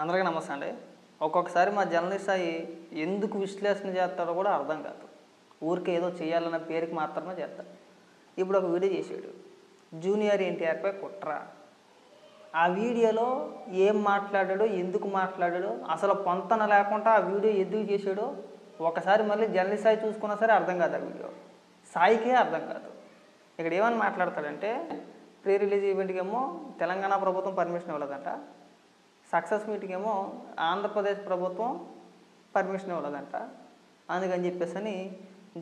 అందరికీ నమస్తే అండి. ఒక్కొక్కసారి మా జర్నలిస్ట్ అయ్యి ఎందుకు విశ్లేషణ చేస్తాడో కూడా అర్థం కాదు. ఊరికే ఏదో చేయాలన్న పేరుకి మాత్రమే చేస్తాడు ఇప్పుడు ఒక వీడియో చేసాడు జూనియర్ ఎన్టీఆర్పై కుట్ర. ఆ వీడియోలో ఏం మాట్లాడాడో ఎందుకు మాట్లాడాడో అసలు పొంతన లేకుండా ఆ వీడియో ఎందుకు చేశాడో ఒకసారి మళ్ళీ జర్నలిస్ట్ సాయి చూసుకున్నా సరే అర్థం కాదు ఆ వీడియో. సాయికే అర్థం కాదు. ఇక్కడ ఏమని మాట్లాడతాడంటే ప్రీ రిలీజ్ ఈవెంట్కి ఏమో తెలంగాణ ప్రభుత్వం పర్మిషన్ ఇవ్వలేదంట. సక్సెస్ మీట్కి ఏమో ఆంధ్రప్రదేశ్ ప్రభుత్వం పర్మిషన్ ఇవ్వలేదంట. అందుకని చెప్పేసి అని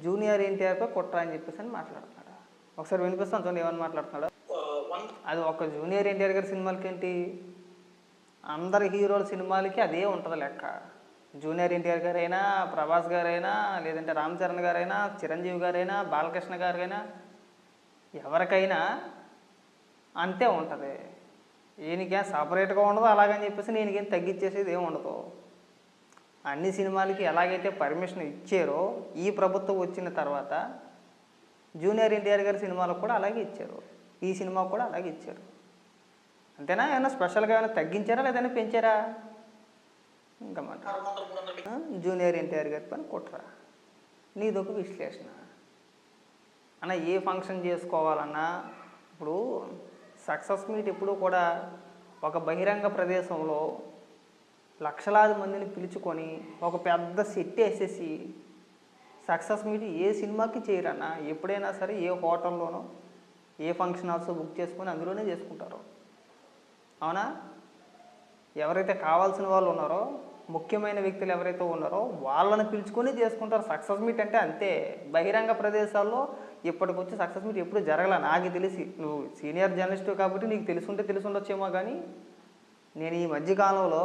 జూనియర్ ఎన్టీఆర్పై కుట్ర అని చెప్పేసి అని మాట్లాడుతున్నాడు. ఒకసారి వినిపిస్తాను చూడండి ఏమని మాట్లాడుతున్నాడు? అది ఒక జూనియర్ ఎన్టీఆర్ గారి సినిమాలకి ఏంటి అందరి హీరోల సినిమాలకి అదే ఉంటుంది లెక్క. జూనియర్ ఎన్టీఆర్ గారైనా ప్రభాస్ గారైనా లేదంటే రామ్ చరణ్ గారైనా చిరంజీవి గారైనా బాలకృష్ణ గారైనా ఎవరికైనా అంతే ఉంటుంది. ఈయనకేం సపరేట్గా ఉండదు అలాగని చెప్పేసి నేనకేం తగ్గించేసేది ఏమి ఉండదు. అన్ని సినిమాలకి ఎలాగైతే పర్మిషన్ ఇచ్చారో ఈ ప్రభుత్వం వచ్చిన తర్వాత జూనియర్ ఎన్టీఆర్ గారి సినిమాలకు కూడా అలాగే ఇచ్చారు. ఈ సినిమాకు కూడా అలాగే ఇచ్చారు. అంతేనా? ఏమైనా స్పెషల్గా ఏమైనా తగ్గించారా లేదైనా పెంచారా? ఇంకా మాట. జూనియర్ ఎన్టీఆర్ గారి పని కుట్రా. నీదొక విశ్లేషణ. అన్న ఏ ఫంక్షన్ చేసుకోవాలన్నా ఇప్పుడు సక్సెస్ మీట్ ఎప్పుడూ కూడా ఒక బహిరంగ ప్రదేశంలో లక్షలాది మందిని పిలుచుకొని ఒక పెద్ద సెట్ వేసేసి సక్సెస్ మీట్ ఏ సినిమాకి చేయరన్నా ఎప్పుడైనా సరే ఏ హోటల్లోనో ఏ ఫంక్షన్ హాల్స్ బుక్ చేసుకొని అందులోనే చేసుకుంటారు. అవునా? ఎవరైతే కావాల్సిన వాళ్ళు ఉన్నారో ముఖ్యమైన వ్యక్తులు ఎవరైతే ఉన్నారో వాళ్ళని పిలుచుకొని చేసుకుంటారు సక్సెస్ మీట్ అంటే అంతే. బహిరంగ ప్రదేశాల్లో ఇప్పటికొచ్చి సక్సెస్ మీట్ ఎప్పుడు జరగల. నాకు తెలిసి నువ్వు సీనియర్ జర్నలిస్టు కాబట్టి నీకు తెలుసుంటే తెలిసి ఉండొచ్చేమో కానీ నేను ఈ మధ్యకాలంలో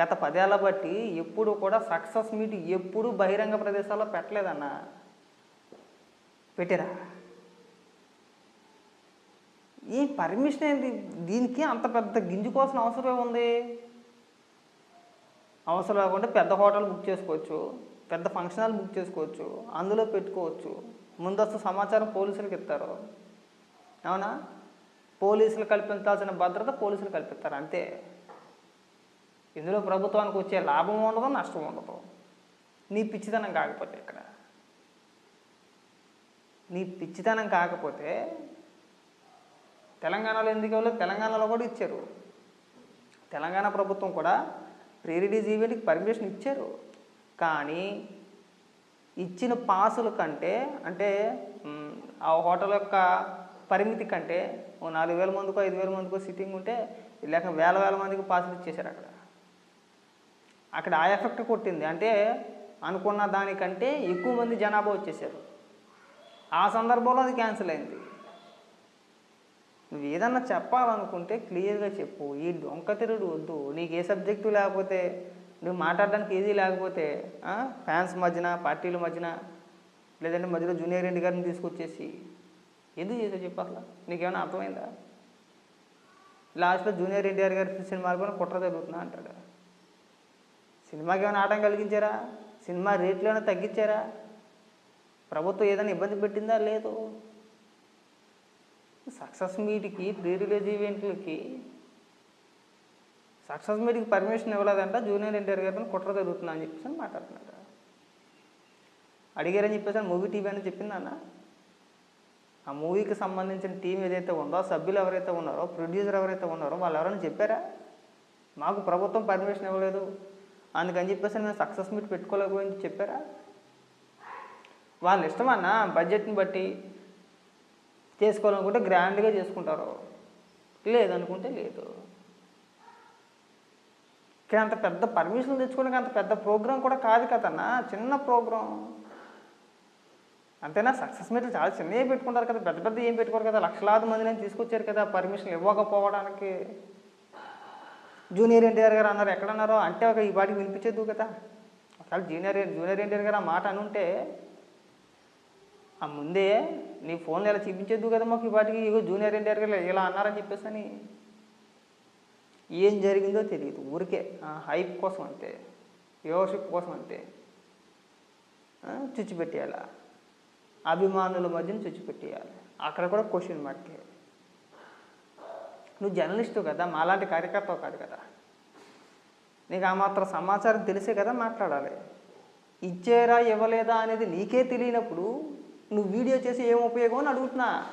గత పదేళ్ళ బట్టి ఎప్పుడు కూడా సక్సెస్ మీట్ ఎప్పుడు బహిరంగ ప్రదేశాల్లో పెట్టలేదన్నా. పెట్టారా. ఈ పర్మిషన్ ఏంటి దీనికి అంత పెద్ద గింజుకోవాల్సిన అవసరం ఉంది అవసరం లేకుండా పెద్ద హోటల్ బుక్ చేసుకోవచ్చు పెద్ద ఫంక్షన్ హాల్ బుక్ చేసుకోవచ్చు అందులో పెట్టుకోవచ్చు. ముందస్తు సమాచారం పోలీసులకు ఇస్తారు. అవునా? పోలీసులు కల్పించాల్సిన భద్రత పోలీసులు కల్పిస్తారు అంతే. ఇందులో ప్రభుత్వానికి వచ్చే లాభం ఉండదు నష్టం ఉండదు. నీ పిచ్చితనం కాకపోతే ఇక్కడ. నీ పిచ్చితనం కాకపోతే తెలంగాణలో ఎందుకు ఇవ్వలేదు? తెలంగాణలో కూడా ఇచ్చారు. తెలంగాణ ప్రభుత్వం కూడా ప్రీ రిలీజ్ ఈవెంట్కి పర్మిషన్ ఇచ్చారు. కానీ ఇచ్చిన పాసుల కంటే అంటే ఆ హోటల్ యొక్క పరిమితి కంటే ఓ నాలుగు వేల మందికో ఐదు వేల మందికో సిట్టింగ్ ఉంటే లేక వేల వేల మందికి పాసులు ఇచ్చేశారు అక్కడ. అక్కడ ఆ ఎఫెక్ట్ కొట్టింది. అంటే అనుకున్న దానికంటే ఎక్కువ మంది జనాభా వచ్చేసారు ఆ సందర్భంలో అది క్యాన్సిల్ అయింది. నువ్వు ఏదన్నా చెప్పాలనుకుంటే క్లియర్గా చెప్పు. ఈ డొంక తిరుడు వద్దు. నీకు ఏ సబ్జెక్టు లేకపోతే నువ్వు మాట్లాడడానికి ఏదీ లేకపోతే ఫ్యాన్స్ మధ్యన పార్టీల మధ్యన లేదంటే మధ్యలో జూనియర్ ఎన్టీ గారిని తీసుకొచ్చేసి ఎందుకు చేసావు చెప్పు అసలు నీకేమైనా అర్థమైందా? లాస్ట్లో జూనియర్ ఎన్టీఆర్ గారి సినిమాలు కూడా కుట్ర జరుగుతున్నా అంటాడు. సినిమాకి ఏమైనా ఆటం కలిగించారా? సినిమా రేట్లు ఏమైనా తగ్గించారా? ప్రభుత్వం ఏదైనా ఇబ్బంది పెట్టిందా? లేదు. సక్సెస్ మీట్కి ప్రీ రిలీజ్ ఈవెంట్లకి సక్సెస్ మీటింగ్ పర్మిషన్ ఇవ్వలేదంట జూనియర్ ఎన్టీఆర్ గారిని కుట్ర జరుగుతుందా అని చెప్పేసి అని మాట్లాడుతున్నాడు. అడిగారని చెప్పేసి మూవీ టీవీ అని చెప్పిందన్న ఆ మూవీకి సంబంధించిన టీం ఏదైతే ఉందో సభ్యులు ఎవరైతే ఉన్నారో ప్రొడ్యూసర్ ఎవరైతే ఉన్నారో వాళ్ళు ఎవరైనా చెప్పారా? మాకు ప్రభుత్వం పర్మిషన్ ఇవ్వలేదు. అందుకని చెప్పేసి మేము సక్సెస్ మీట్ పెట్టుకోలేకపోయింది చెప్పారా? వాళ్ళ ఇష్టమన్నా బడ్జెట్ని బట్టి చేసుకోవాలనుకుంటే గ్రాండ్గా చేసుకుంటారు? లేదనుకుంటే లేదు. కానీ అంత పెద్ద పర్మిషన్ తెచ్చుకోవడానికి అంత పెద్ద ప్రోగ్రాం కూడా కాదు కదన్నా చిన్న ప్రోగ్రాం. అంతేనా? సక్సెస్ మీట్లు చాలా చిన్నవి పెట్టుకుంటారు కదా పెద్ద పెద్ద ఏం పెట్టుకోరు కదా లక్షలాది మందిని తీసుకొచ్చారు కదా పర్మిషన్ ఇవ్వకపోవడానికి. జూనియర్ ఎన్టీఆర్ గారు అన్నారు ఎక్కడన్నారో? అంటే ఒక ఈ పాటికి వినిపించేద్దు కదా. ఒకవేళ జూనియర్ జూనియర్ ఎన్టీఆర్ గారు ఆ మాట అనుంటే ఆ ముందే నీ ఫోన్లో ఇలా చూపించేద్దు కదా మాకు ఈ పాటికి ఇగో జూనియర్ ఎన్టీఆర్ గారు ఇలా అన్నారని చెప్పేసి అని ఏం జరిగిందో తెలియదు ఊరికే హైప్ కోసం అంతే. వ్యూవర్షిప్ కోసం అంతే. చుచ్చిపెట్టేయాలా? అభిమానుల మధ్యన చుచ్చిపెట్టేయాలి. అక్కడ కూడా క్వశ్చన్ మార్కే నువ్వు జర్నలిస్టు కదా మాలాంటి కార్యకర్త కాదు కదా. నీకు ఆ మాత్రం సమాచారం తెలిసే కదా మాట్లాడాలి. ఇచ్చేరా ఇవ్వలేదా అనేది నీకే తెలియనప్పుడు నువ్వు వీడియో చేసి ఏం ఉపయోగం అని అడుగుతున్నా.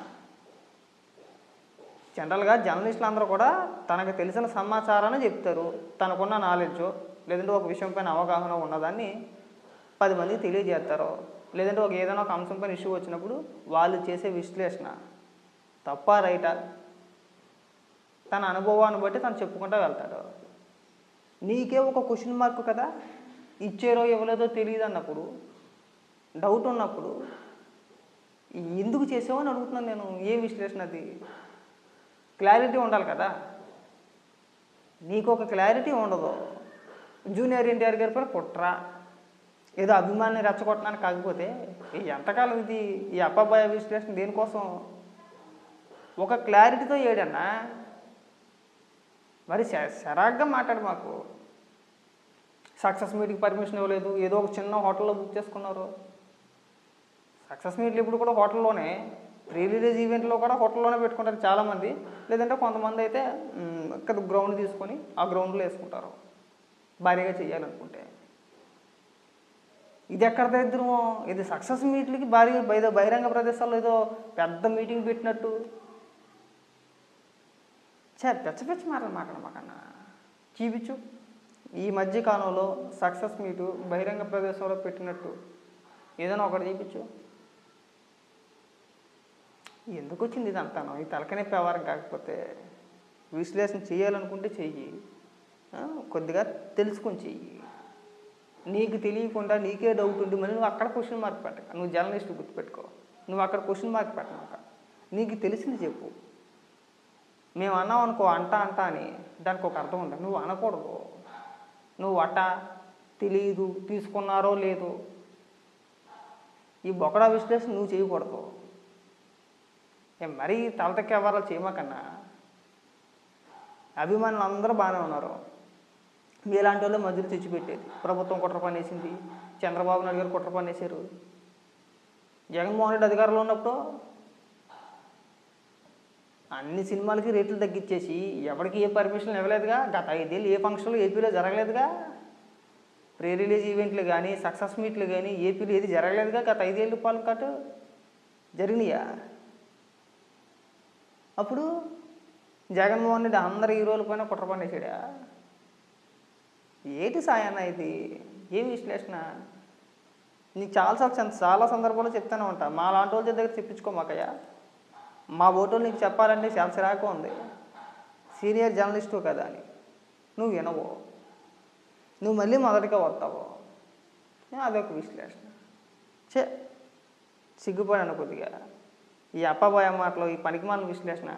జనరల్గా జర్నలిస్టులు అందరూ కూడా తనకు తెలిసిన సమాచారాన్ని చెప్తారు. తనకున్న నాలెడ్జ్ లేదంటే ఒక విషయం పైన అవగాహన ఉన్నదాన్ని పది మందికి తెలియజేస్తారు. లేదంటే ఒక ఏదైనా ఒక అంశం పైన ఇష్యూ వచ్చినప్పుడు వాళ్ళు చేసే విశ్లేషణ తప్ప రైటా? తన అనుభవాన్ని బట్టి తను చెప్పుకుంటూ వెళ్తాడు. నీకే ఒక క్వశ్చన్ మార్క్ కదా? ఇచ్చారో ఇవ్వలేదో తెలియదు అన్నప్పుడు డౌట్ ఉన్నప్పుడు ఎందుకు చేసావో? అని అడుగుతున్నాను నేను. ఏ విశ్లేషణ అది? క్లారిటీ ఉండాలి కదా. నీకు ఒక క్లారిటీ ఉండదు. జూనియర్ ఎన్టీఆర్ గారి పైన కుట్ర. ఏదో అభిమాన్ని రెచ్చగొట్టడానికి కాకపోతే ఎంతకాలం ఇది ఈ అప్పబాయ విశ్లేషణ దేనికోసం? ఒక క్లారిటీతో ఏడన్నా? మరి సరాగ్గా మాట్లాడు మాకు. సక్సెస్ మీట్కి పర్మిషన్ ఇవ్వలేదు. ఏదో ఒక చిన్న హోటల్లో బుక్ చేసుకున్నారు. సక్సెస్ మీట్లు ఇప్పుడు కూడా హోటల్లోనే. ప్రీ రిలీజ్ ఈవెంట్లో కూడా హోటల్లోనే పెట్టుకుంటారు చాలామంది. లేదంటే కొంతమంది అయితే ఇక్కడ గ్రౌండ్ తీసుకొని ఆ గ్రౌండ్లో వేసుకుంటారు. భారీగా చేయాలనుకుంటే. ఇది ఎక్కడ దరిద్రమో? ఇది సక్సెస్ మీట్లకి భారీ ఏదో బహిరంగ ప్రదేశాల్లో ఏదో పెద్ద మీటింగ్ పెట్టినట్టు. చే పెచ్చపెచ్చి పెచ్చ మాటలు మాట్లాడమాకన్నా చూపించు. ఈ మధ్య కాలంలో సక్సెస్ మీటు బహిరంగ ప్రదేశంలో పెట్టినట్టు. ఏదైనా ఒకటి చూపించు. ఎందుకు వచ్చింది ఇది అంటాను ఈ తలకనే వ్యవహారం కాకపోతే విశ్లేషణ చేయాలనుకుంటే చెయ్యి. కొద్దిగా తెలుసుకొని చెయ్యి. నీకు తెలియకుండా నీకే డౌట్ ఉండి మళ్ళీ నువ్వు అక్కడ క్వశ్చన్ మార్క్ పెట్టక. నువ్వు జర్నలిస్ట్ గుర్తుపెట్టుకో. నువ్వు అక్కడ క్వశ్చన్ మార్క్ పెట్టమాక నీకు తెలిసింది చెప్పు. మేము అన్నాం అనుకో అంట అంట అని దానికి ఒక అర్థం ఉంటుంది నువ్వు అనకూడదు. నువ్వు అట తెలియదు తీసుకున్నారో లేదో. ఈ బొకడా విశ్లేషణ నువ్వు చేయకూడదు. మరీ తలతక్క వ్యవహారాలు చేయమాకన్నా అభిమానులు అందరూ బాగానే ఉన్నారు. మీలాంటి వాళ్ళు మధ్యలో తెచ్చిపెట్టేది. ప్రభుత్వం కుట్ర పని వేసింది చంద్రబాబు నాయుడు గారు కుట్ర పని వేశారు జగన్మోహన్ రెడ్డి అధికారంలో ఉన్నప్పుడు అన్ని సినిమాలకి రేట్లు తగ్గించేసి ఎవరికి ఏ పర్మిషన్ ఇవ్వలేదుగా? గత ఐదేళ్ళు ఏ ఫంక్షన్లు ఏపీలో జరగలేదుగా? ప్రీ రిలీజ్ ఈవెంట్లు కానీ సక్సెస్ మీట్లు కానీ ఏపీలో ఏది జరగలేదుగా గత ఐదేళ్ళు పాలు కట్టు జరిగినాయా? అప్పుడు జగన్మోహన్ రెడ్డి అందరు హీరోల పైన కుట్ర పని ఏటి సాయన్న ఇది? ఏం విశ్లేషణ? నీకు చాలాసార్లు చాలా సందర్భాల్లో చెప్తానే ఉంటా. మా లాంటి వాళ్ళ దగ్గర చెప్పించుకోమాకయ్యా మా ఓటోలు నీకు చెప్పాలంటే చాలా చిరాకు ఉంది. సీనియర్ జర్నలిస్టు కదా అని. నువ్వు వినవు. నువ్వు మళ్ళీ మొదటిగా వస్తావు. అదొక విశ్లేషణ. చే సిగ్గుపడాను కొద్దిగా. ఈ అప్పబోయే మాటలు ఈ పనికిమాల విశ్లేషణ.